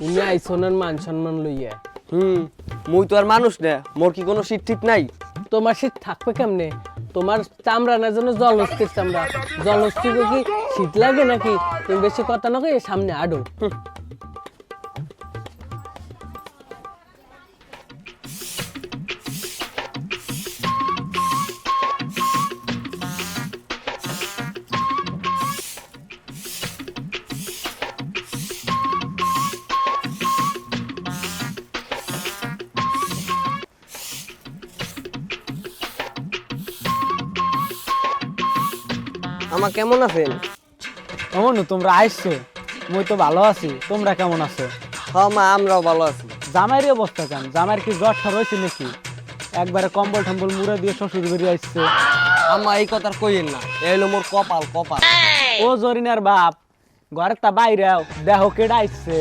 তুমি আইসনের মান সম্মান লইয়া? হুম মুই তো আর মানুষ না মোর কি কোনো শীত ঠিক নাই? তোমার শীত থাকবে কেমনে? তোমার চামড়া না যেন জলস্থির চামড়া? জলস্থির কি শীত লাগে নাকি? তুমি বেশি কথা না কই সামনে আডো। আমা কেমন আছেন? অমনু তোমরা আইসছো মই তো ভালো আছি। তোমরা কেমন আছো? হ মা আমরাও ভালো আছি। জামাইয়ের অবস্থা কেন জামাইয়ের কি জ্বর ঠর হয়েছে নাকি? একবারে কম্বল টম্বল মুড়ে দিয়ে শ্বশুর বাড়ি আসছে আমা এই কথা কইেন না। এই হলো মোর কপাল কপাল। ও জরিনার বাপ ঘরের বাইরে বাইরেও দেহ কেডা আইসছে?